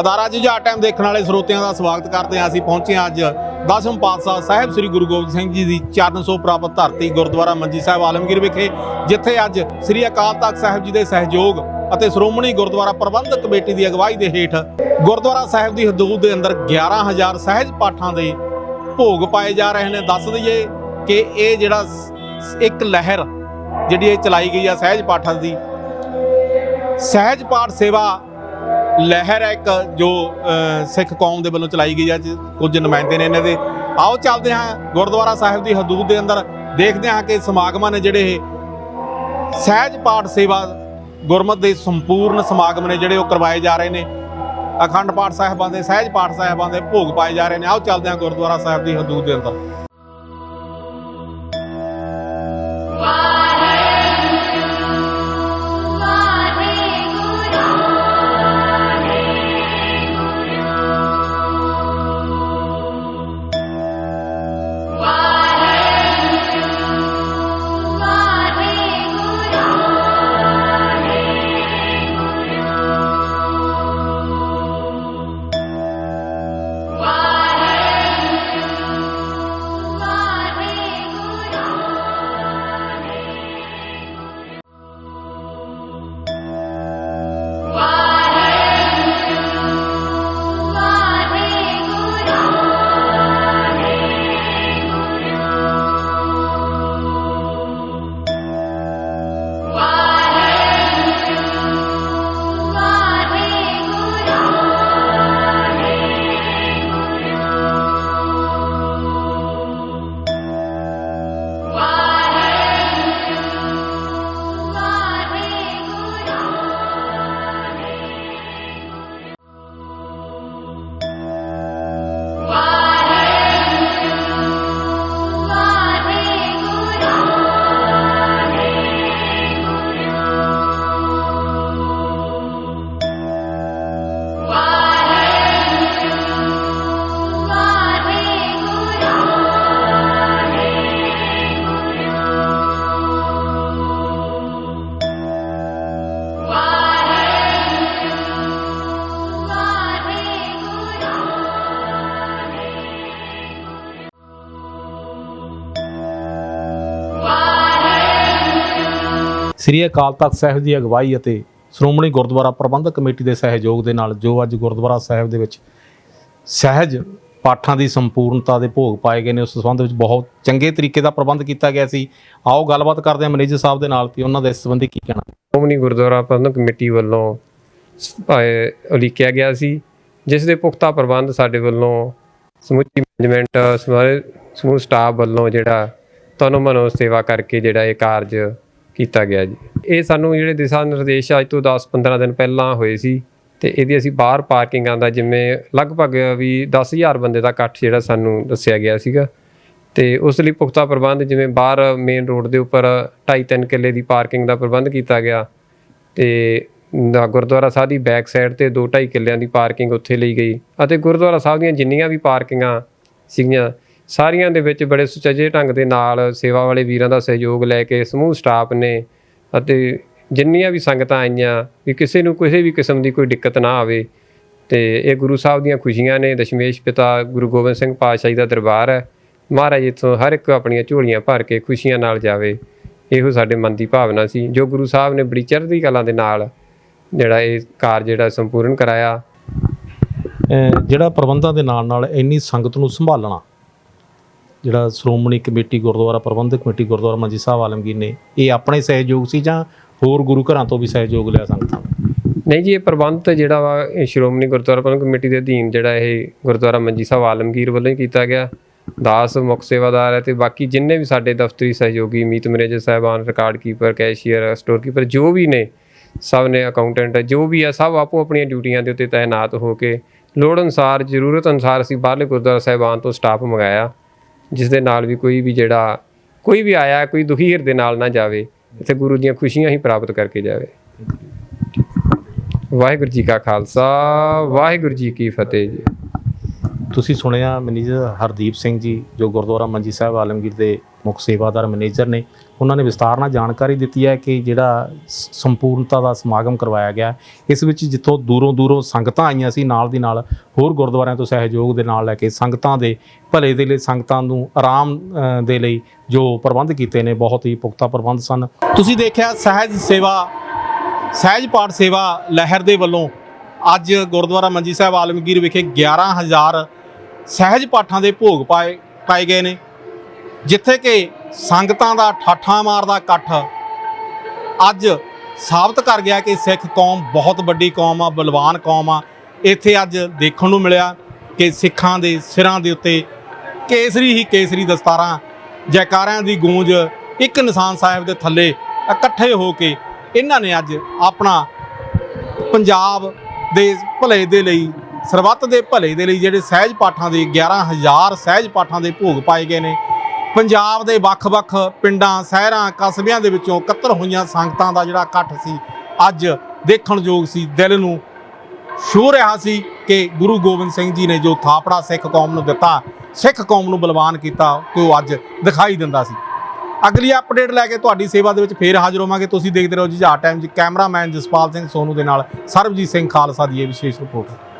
ਅਦਾਰਾ Jujhar time ਦੇਖਣ ਵਾਲੇ ਸਰੋਤਿਆਂ ਦਾ ਸਵਾਗਤ ਕਰਦੇ ਹਾਂ। ਅਸੀਂ ਪਹੁੰਚੇ ਹਾਂ ਅੱਜ ਦਸਮ ਪਾਤਸ਼ਾਹ ਸਾਹਿਬ ਸ੍ਰੀ ਗੁਰੂ ਗੋਬਿੰਦ ਸਿੰਘ ਜੀ ਦੀ ਚਰਨ ਸੋ ਪ੍ਰਾਪਤ ਧਰਤੀ ਗੁਰਦੁਆਰਾ ਮੰਜੀ ਸਾਹਿਬ ਆਲਮਗੀਰ ਵਿਖੇ, ਜਿੱਥੇ ਅੱਜ ਸ੍ਰੀ ਅਕਾਲ ਤਖਤ ਸਾਹਿਬ ਜੀ ਦੇ ਸਹਿਯੋਗ ਅਤੇ ਸ਼੍ਰੋਮਣੀ ਗੁਰਦੁਆਰਾ ਪ੍ਰਬੰਧਕ ਕਮੇਟੀ ਦੀ ਅਗਵਾਈ ਦੇ ਹੇਠ ਗੁਰਦੁਆਰਾ ਸਾਹਿਬ ਦੀ ਹਦੂਦ ਦੇ ਅੰਦਰ 11000 ਸਹਿਜ ਪਾਠਾਂ ਦੇ ਭੋਗ ਪਾਏ ਜਾ ਰਹੇ ਨੇ। ਦੱਸ ਦਈਏ ਕਿ ਇਹ ਜਿਹੜਾ ਇੱਕ ਲਹਿਰ ਜਿਹੜੀ ਇਹ ਚਲਾਈ ਗਈ ਆ ਸਹਿਜ ਪਾਠਾਂ ਦੀ। ਸਹਿਜ ਪਾਠ ਸੇਵਾ ਲਹਿਰ ਹੈ ਇੱਕ ਜੋ ਸਿੱਖ ਕੌਮ ਦੇ ਵੱਲੋਂ ਚਲਾਈ ਗਈ ਹੈ ਕੁਝ ਨੁਮਾਇੰਦੇ ਨੇ ਇਹਨਾਂ ਦੇ। ਆਓ ਚੱਲਦੇ ਹਾਂ ਗੁਰਦੁਆਰਾ ਸਾਹਿਬ ਦੀ ਹਦੂਦ ਦੇ ਅੰਦਰ। ਦੇਖਦੇ ਹਾਂ ਕਿ ਸਮਾਗਮਾਂ ਨੇ ਜਿਹੜੇ ਇਹ ਸਹਿਜ ਪਾਠ ਸੇਵਾ, ਗੁਰਮਤ ਦੇ ਸੰਪੂਰਨ ਸਮਾਗਮ ਨੇ ਜਿਹੜੇ ਉਹ ਕਰਵਾਏ ਜਾ ਰਹੇ ਨੇ। ਅਖੰਡ ਪਾਠ ਸਾਹਿਬਾਂ ਦੇ, ਸਹਿਜ ਪਾਠ ਸਾਹਿਬਾਂ ਦੇ ਭੋਗ ਪਾਏ ਜਾ ਰਹੇ ਨੇ। ਆਓ ਚੱਲਦੇ ਹਾਂ ਗੁਰਦੁਆਰਾ ਸਾਹਿਬ ਦੀ ਹਦੂਦ ਦੇ ਅੰਦਰ। ਸ੍ਰੀ ਅਕਾਲ ਤਖਤ ਸਾਹਿਬ ਦੀ ਅਗਵਾਈ ਅਤੇ ਸ਼੍ਰੋਮਣੀ ਗੁਰਦੁਆਰਾ ਪ੍ਰਬੰਧਕ ਕਮੇਟੀ ਦੇ ਸਹਿਯੋਗ ਦੇ ਨਾਲ ਜੋ ਅੱਜ ਗੁਰਦੁਆਰਾ ਸਾਹਿਬ ਦੇ ਵਿੱਚ ਸਹਿਜ ਪਾਠਾਂ ਦੀ ਸੰਪੂਰਨਤਾ ਦੇ ਭੋਗ ਪਾਏ ਗਏ ਨੇ, ਉਸ ਸੰਬੰਧ ਵਿੱਚ ਬਹੁਤ ਚੰਗੇ ਤਰੀਕੇ ਦਾ ਪ੍ਰਬੰਧ ਕੀਤਾ ਗਿਆ ਸੀ। ਆਓ ਗੱਲਬਾਤ ਕਰਦੇ ਹਾਂ ਮੈਨੇਜਰ ਸਾਹਿਬ ਦੇ ਨਾਲ ਤੇ ਉਹਨਾਂ ਦੇ ਇਸ ਸੰਬੰਧੀ ਕੀ ਕਹਿਣਾ? ਸ਼੍ਰੋਮਣੀ ਗੁਰਦੁਆਰਾ ਪ੍ਰਬੰਧਕ ਕਮੇਟੀ ਵੱਲੋਂ ਸ- ਉਲੀਕਿਆ ਗਿਆ ਸੀ, ਜਿਸ ਦੇ ਪੁਖਤਾ ਪ੍ਰਬੰਧ ਸਾਡੇ ਵੱਲੋਂ ਸਮੁੱਚੀ ਮੈਨੇਜਮੈਂਟ ਸਾਰੇ ਸਮੂਹ ਸਟਾਫ ਵੱਲੋਂ ਜਿਹੜਾ ਤਨੋ ਮਨੋ ਸੇਵਾ ਕਰਕੇ ਜਿਹੜਾ ਇਹ ਕਾਰਜ ਕੀਤਾ ਗਿਆ ਜੀ। ਇਹ ਸਾਨੂੰ ਜਿਹੜੇ ਦਿਸ਼ਾ ਨਿਰਦੇਸ਼ ਅੱਜ ਤੋਂ 10-15 ਦਿਨ ਪਹਿਲਾਂ ਹੋਏ ਸੀ ਤੇ ਇਹਦੀ ਅਸੀਂ ਬਾਹਰ ਪਾਰਕਿੰਗਾਂ ਦਾ ਜਿਵੇਂ ਲਗਭਗ ਵੀ 10000 ਬੰਦੇ ਦਾ ਇਕੱਠ ਜਿਹੜਾ ਸਾਨੂੰ ਦੱਸਿਆ ਗਿਆ ਸੀਗਾ। ਤੇ ਉਸ ਲਈ ਪੁਖਤਾ ਪ੍ਰਬੰਧ ਜਿਵੇਂ ਬਾਹਰ ਮੇਨ ਰੋਡ ਦੇ ਉੱਪਰ 2.5-3 ਕਿੱਲੇ ਦੀ ਪਾਰਕਿੰਗ ਦਾ ਪ੍ਰਬੰਧ ਕੀਤਾ ਗਿਆ ਤੇ ਗੁਰਦੁਆਰਾ ਸਾਹਿਬ ਦੀ ਬੈਕ ਸਾਈਡ ਤੇ 2.5 ਕਿੱਲਿਆਂ ਦੀ ਪਾਰਕਿੰਗ ਉੱਥੇ ਲਈ ਗਈ। ਅਤੇ ਗੁਰਦੁਆਰਾ ਸਾਹਿਬ ਦੀਆਂ ਜਿੰਨੀਆਂ ਵੀ ਪਾਰਕਿੰਗਾਂ ਸੀਗੀਆਂ ਸਾਰੀਆਂ ਦੇ ਵਿੱਚ ਬੜੇ ਸੁਚੱਜੇ ਢੰਗ ਦੇ ਨਾਲ ਸੇਵਾ ਵਾਲੇ ਵੀਰਾਂ ਦਾ ਸਹਿਯੋਗ ਲੈ ਕੇ ਸਮੂਹ ਸਟਾਫ ਨੇ ਅਤੇ ਜਿੰਨੀਆਂ ਵੀ ਸੰਗਤਾਂ ਆਈਆਂ ਵੀ ਕਿਸੇ ਨੂੰ ਕਿਸੇ ਵੀ ਕਿਸਮ ਦੀ ਕੋਈ ਦਿੱਕਤ ਨਾ ਆਵੇ ਤੇ ਇਹ ਗੁਰੂ ਸਾਹਿਬ ਦੀਆਂ ਖੁਸ਼ੀਆਂ ਨੇ, ਦਸ਼ਮੇਸ਼ ਪਿਤਾ ਗੁਰੂ ਗੋਬਿੰਦ ਸਿੰਘ ਪਾਤਸ਼ਾਹ ਜੀ ਦਾ ਦਰਬਾਰ ਹੈ। ਮਹਾਰਾਜ ਇੱਥੋਂ ਹਰ ਇੱਕ ਆਪਣੀਆਂ ਝੋਲੀਆਂ ਭਰ ਕੇ ਖੁਸ਼ੀਆਂ ਨਾਲ ਜਾਵੇ, ਇਹੋ ਸਾਡੇ ਮਨ ਦੀ ਭਾਵਨਾ ਸੀ, ਜੋ ਗੁਰੂ ਸਾਹਿਬ ਨੇ ਬੜੀ ਚੜ੍ਹਦੀ ਕਲਾ ਦੇ ਨਾਲ ਜਿਹੜਾ ਇਹ ਕਾਰਜ ਜਿਹੜਾ ਸੰਪੂਰਨ ਕਰਾਇਆ। ਜਿਹੜਾ ਪ੍ਰਬੰਧਾਂ ਦੇ ਨਾਲ ਨਾਲ ਇੰਨੀ ਸੰਗਤ ਨੂੰ ਸੰਭਾਲਣਾ ਜਿਹੜਾ ਸ਼੍ਰੋਮਣੀ ਕਮੇਟੀ ਗੁਰਦੁਆਰਾ, ਪ੍ਰਬੰਧਕ ਕਮੇਟੀ ਗੁਰਦੁਆਰਾ ਮੰਜੀ ਸਾਹਿਬ ਆਲਮਗੀਰ ਨੇ, ਇਹ ਆਪਣੇ ਸਹਿਯੋਗ ਸੀ ਜਾਂ ਹੋਰ ਗੁਰੂ ਘਰਾਂ ਤੋਂ ਵੀ ਸਹਿਯੋਗ ਲਿਆ ਸੰਗਤਾਂ ਨਹੀਂ ਜੀ, ਇਹ ਪ੍ਰਬੰਧ ਜਿਹੜਾ ਵਾ, ਇਹ ਸ਼੍ਰੋਮਣੀ ਗੁਰਦੁਆਰਾ ਪ੍ਰਬੰਧਕ ਕਮੇਟੀ ਦੇ ਅਧੀਨ ਜਿਹੜਾ ਇਹ ਗੁਰਦੁਆਰਾ ਮੰਜੀ ਸਾਹਿਬ ਆਲਮਗੀਰ ਵੱਲੋਂ ਹੀ ਕੀਤਾ ਗਿਆ। ਦਾਸ ਮੁੱਖ ਸੇਵਾਦਾਰ ਹੈ ਤੇ ਬਾਕੀ ਜਿੰਨੇ ਵੀ ਸਾਡੇ ਦਫ਼ਤਰੀ ਸਹਿਯੋਗੀ, ਮੀਤ ਮੈਨੇਜਰ ਸਾਹਿਬਾਨ, record keeper, cashier, store keeper, ਜੋ ਵੀ ਨੇ, ਸਭ ਨੇ ਅਕਾਊਂਟੈਂਟ ਜੋ ਵੀ ਆ, ਸਭ ਆਪੋ ਆਪਣੀਆਂ ਡਿਊਟੀਆਂ ਦੇ ਉੱਤੇ ਤਾਇਨਾਤ ਹੋ ਕੇ, ਲੋੜ ਅਨੁਸਾਰ, ਜ਼ਰੂਰਤ ਅਨੁਸਾਰ ਅਸੀਂ ਬਾਹਰਲੇ ਗੁਰਦੁਆਰਾ ਸਾਹਿਬਾਨ ਤੋਂ ਸਟਾਫ ਮੰਗਾਇਆ। ਜਿਸ ਦੇ ਨਾਲ ਵੀ ਕੋਈ ਵੀ ਜਿਹੜਾ, ਕੋਈ ਵੀ ਆਇਆ, ਕੋਈ ਦੁਖੀ ਹਿਰਦੇ ਨਾਲ ਨਾ ਜਾਵੇ, ਇੱਥੇ ਗੁਰੂ ਦੀਆਂ ਖੁਸ਼ੀਆਂ ਹੀ ਪ੍ਰਾਪਤ ਕਰਕੇ ਜਾਵੇ। ਵਾਹਿਗੁਰੂ ਜੀ ਕਾ ਖਾਲਸਾ, ਵਾਹਿਗੁਰੂ ਜੀ ਕੀ ਫਤਿਹ ਜੀ। ਤੁਸੀਂ ਸੁਣਿਆ ਮੈਨੇਜਰ ਹਰਦੀਪ ਸਿੰਘ ਜੀ, ਜੋ ਗੁਰਦੁਆਰਾ ਮੰਜੀ ਸਾਹਿਬ ਆਲਮਗੀਰ ਦੇ ਮੁੱਖ ਸੇਵਾਦਾਰ ਮੈਨੇਜਰ ਨੇ। ਉਹਨਾਂ ਨੇ ਵਿਸਤਾਰ ਨਾਲ ਜਾਣਕਾਰੀ ਦਿੱਤੀ ਹੈ ਕਿ ਜਿਹੜਾ ਸੰਪੂਰਨਤਾ ਦਾ ਸਮਾਗਮ ਕਰਵਾਇਆ ਗਿਆ ਇਸ ਵਿੱਚ ਜਿੱਥੋਂ ਦੂਰੋਂ ਦੂਰੋਂ ਸੰਗਤਾਂ ਆਈਆਂ ਸੀ, ਨਾਲ ਦੀ ਨਾਲ ਹੋਰ ਗੁਰਦੁਆਰਿਆਂ ਤੋਂ ਸਹਿਯੋਗ ਦੇ ਨਾਲ ਲੈ ਕੇ ਸੰਗਤਾਂ ਦੇ, ਭਲੇ ਦੇ ਲਈ ਸੰਗਤਾਂ ਨੂੰ ਆਰਾਮ ਦੇ ਲਈ ਜੋ ਪ੍ਰਬੰਧ ਕੀਤੇ ਨੇ, ਬਹੁਤ ਹੀ ਪੁਖਤਾ ਪ੍ਰਬੰਧ ਸਨ। ਤੁਸੀਂ ਦੇਖਿਆ ਸਹਿਜ ਸੇਵਾ, ਸਹਿਜ ਪਾਠ ਸੇਵਾ ਲਹਿਰ ਦੇ ਵੱਲੋਂ ਅੱਜ ਗੁਰਦੁਆਰਾ ਮੰਜੀ ਸਾਹਿਬ ਆਲਮਗੀਰ ਵਿਖੇ 11000 ਸਹਿਜ ਪਾਠਾਂ ਦੇ ਭੋਗ ਪਾਏ ਪਾਏ ਗਏ ਨੇ। ਜਿੱਥੇ ਕਿ ਸੰਗਤਾਂ ਦਾ ਠਾਠਾਂ ਮਾਰਦਾ ਇਕੱਠ। ਅੱਜ ਸਾਬਤ ਕਰ ਗਿਆ ਕਿ ਸਿੱਖ ਕੌਮ ਬਹੁਤ ਵੱਡੀ ਕੌਮ ਆ, ਬਲਵਾਨ ਕੌਮ ਆ। ਇੱਥੇ ਅੱਜ ਦੇਖਣ ਨੂੰ ਮਿਲਿਆ ਕਿ ਸਿੱਖਾਂ ਦੇ ਸਿਰਾਂ ਦੇ ਉੱਤੇ ਕੇਸਰੀ ਹੀ ਕੇਸਰੀ ਦਸਤਾਰਾਂ, ਜੈਕਾਰਿਆਂ ਦੀ ਗੂੰਜ, ਇੱਕ ਨਿਸ਼ਾਨ ਸਾਹਿਬ ਦੇ ਥੱਲੇ ਇਕੱਠੇ ਹੋ ਕੇ ਇਹਨਾਂ ਨੇ ਅੱਜ ਆਪਣਾ ਪੰਜਾਬ ਦੇ ਭਲੇ ਦੇ ਲਈ, ਸਰਬੱਤ ਦੇ ਭਲੇ ਦੇ ਲਈ ਜਿਹੜੇ ਸਹਿਜ ਪਾਠਾਂ ਦੇ 11000 ਸਹਿਜ ਪਾਠਾਂ ਦੇ ਭੋਗ ਪਾਏ ਗਏ ਨੇ। ਪੰਜਾਬ ਦੇ ਵੱਖ-ਵੱਖ ਪਿੰਡਾਂ, ਸ਼ਹਿਰਾਂ, ਕਸਬਿਆਂ ਦੇ ਵਿੱਚੋਂ ਇਕੱਤਰ ਹੋਈਆਂ ਸੰਗਤਾਂ ਦਾ ਜਿਹੜਾ ਇਕੱਠ ਸੀ, ਅੱਜ ਦੇਖਣਯੋਗ ਸੀ, ਦਿਲ ਨੂੰ ਛੂਹ ਰਿਹਾ ਸੀ ਕਿ ਗੁਰੂ ਗੋਬਿੰਦ ਸਿੰਘ ਜੀ ਨੇ ਜੋ ਥਾਪੜਾ ਸਿੱਖ ਕੌਮ ਨੂੰ ਦਿੱਤਾ, ਸਿੱਖ ਕੌਮ ਨੂੰ ਬਲਵਾਨ ਕੀਤਾ, ਕਿ ਉਹ ਅੱਜ ਦਿਖਾਈ ਦਿੰਦਾ ਸੀ। ਅਗਲੀ ਅਪਡੇਟ ਲੈ ਕੇ ਤੁਹਾਡੀ ਸੇਵਾ ਦੇ ਵਿੱਚ ਫੇਰ ਹਾਜ਼ਰ ਹੋਵਾਂਗੇ। ਤੁਸੀਂ ਦੇਖਦੇ ਰਹੋ ਜੀ ਜੁਝਾਰ ਟਾਈਮ ਜੀ ਕੈਮਰਾਮੈਨ ਜਸਪਾਲ ਸਿੰਘ ਸੋਨੂ ਦੇ ਨਾਲ ਸਰਬਜੀਤ ਸਿੰਘ ਖਾਲਸਾ ਦੀ ਇਹ ਵਿਸ਼ੇਸ਼ ਰਿਪੋਰਟ